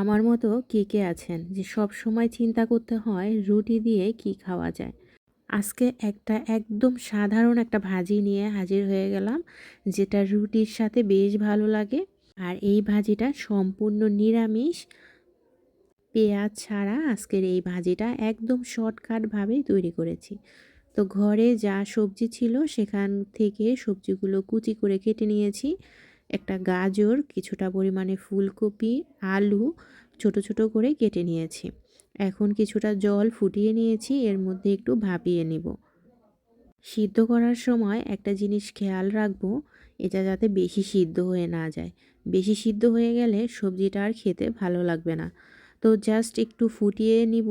আমার মতো কে কে আছেন যে সব সময় চিন্তা করতে হয় রুটি দিয়ে কি খাওয়া যায়। আজকে একটা একদম সাধারণ একটা ভাজি নিয়ে হাজির হয়ে গেলাম, যেটা রুটির সাথে বেশ ভালো লাগে। আর এই ভাজিটা সম্পূর্ণ নিরামিষ। পেঁয়াজ ছাড়া আজকের এই ভাজিটা একদম শর্টকাটভাবেই তৈরি করেছি। তো ঘরে যা সবজি ছিল সেখান থেকে সবজিগুলো কুচি করে কেটে নিয়েছি। একটা গাজর, কিছুটা পরিমাণে ফুলকপি, আলু ছোট ছোট করে কেটে নিয়েছি। এখন কিছুটা জল ফুটিয়ে নিয়েছি, এর মধ্যে একটু ভাপিয়ে নিব। সিদ্ধ করার সময় একটা জিনিস খেয়াল রাখব, এটা যাতে বেশি সিদ্ধ হয়ে না যায়। বেশি সিদ্ধ হয়ে গেলে সবজিটা আর খেতে ভালো লাগবে না। তো জাস্ট একটু ফুটিয়ে নিব,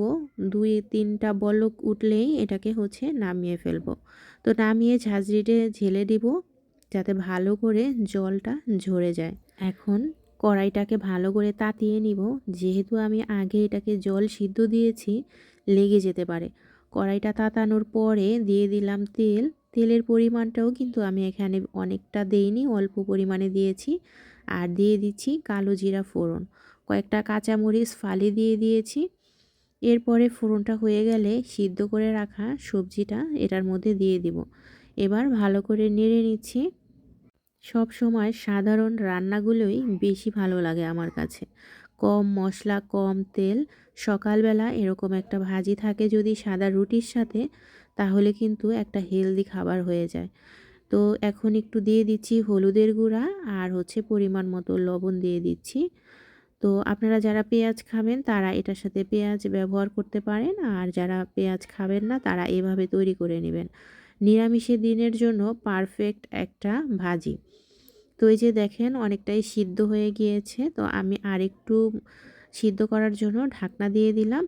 দুই তিনটা বলক উঠলেই এটাকে হচ্ছে নামিয়ে ফেলব। তো নামিয়ে ঝাঁঝরিতে ঝেলে দিব যাতে ভালো করে জলটা ঝরে যায়। এখন কড়াইটাকে ভালো করে তাতিয়ে নিব। যেহেতু আমি আগে এটাকে জল সিদ্ধ দিয়েছি, লেগে যেতে পারে। কড়াইটা তাতানোর পরে দিয়ে দিলাম তেল। তেলের পরিমাণটাও কিন্তু আমি এখানে অনেকটা দেইনি, অল্প পরিমাণে দিয়েছি। আর দিয়ে দিচ্ছি কালো জিরা ফোড়ন। কয়েকটা কাঁচামরিচ ফালি দিয়ে দিয়েছি। এরপরে ফোড়নটা হয়ে গেলে সিদ্ধ করে রাখা সবজিটা এটার মধ্যে দিয়ে দিব। এবার ভালো করে নেড়ে নিচ্ছি। সব সময় সাধারণ রান্নাগুলোই বেশি ভালো লাগে আমার কাছে। কম মশলা, কম তেল, সকালবেলা এরকম একটা ভাজি থাকে যদি সাদা রুটির সাথে, তাহলে কিন্তু একটা হেলদি খাবার হয়ে যায়। তো এখন একটু দিয়ে দিচ্ছি হলুদের গুঁড়া আর হচ্ছে পরিমাণ মতো লবণ দিয়ে দিচ্ছি। তো আপনারা যারা পেঁয়াজ খাবেন, তারা এটার সাথে পেঁয়াজ ব্যবহার করতে পারেন আর যারা পেঁয়াজ খাবেন না, তারা এভাবে তৈরি করে নেবেন। নিরামিষের দিনের জন্য পারফেক্ট একটা ভাজি। তো এই যে দেখেন অনেকটাই সিদ্ধ হয়ে গিয়েছে, তো আমি আরেকটু সিদ্ধ করার জন্য ঢাকনা দিয়ে দিলাম।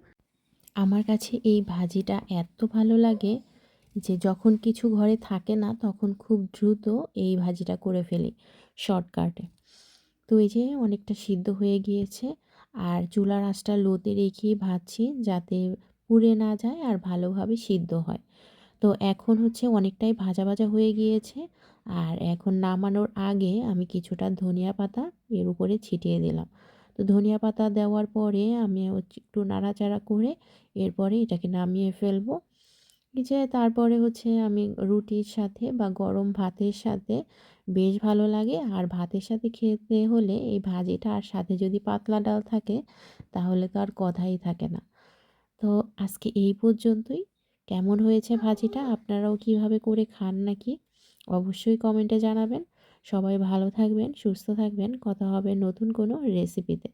আমার কাছে এই ভাজিটা এত ভালো লাগে যে যখন কিছু ঘরে থাকে না, তখন খুব দ্রুত এই ভাজিটা করে ফেলি শর্টকাটে তো এই যে অনেকটা সিদ্ধ হয়ে গিয়েছে, আর চুলার আঁচটা লোতে রেখেই ভাজছি যাতে পুড়ে না যায় আর ভালোভাবে সিদ্ধ হয়। তো এখন হচ্ছে অনেকটাই ভাজা ভাজা হয়ে গিয়েছে। আর এখন নামানোর আগে আমি কিছুটা ধনিয়া পাতা এর উপরে ছিটিয়ে দিলাম। তো ধনিয়া পাতা দেওয়ার পরে আমি একটু নাড়াচাড়া করে এরপরে এটাকে নামিয়ে ফেলব। যে তারপরে হচ্ছে আমি রুটির সাথে বা গরম ভাতের সাথে বেশ ভালো লাগে। আর ভাতের সাথে খেতে হলে এই ভাজিটা আর সাথে যদি পাতলা ডাল থাকে তাহলে তো আর কথাই থাকে না। তো আজকে এই পর্যন্তই। কেমন হয়েছে ভাজিটা? আপনারাও কীভাবে করে খান নাকি? অবশ্যই কমেন্টে জানাবেন। সবাই ভালো থাকবেন, সুস্থ থাকবেন। কথা হবে নতুন কোনো রেসিপিতে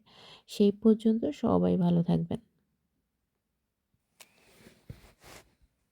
সেই পর্যন্ত সবাই ভালো থাকবেন।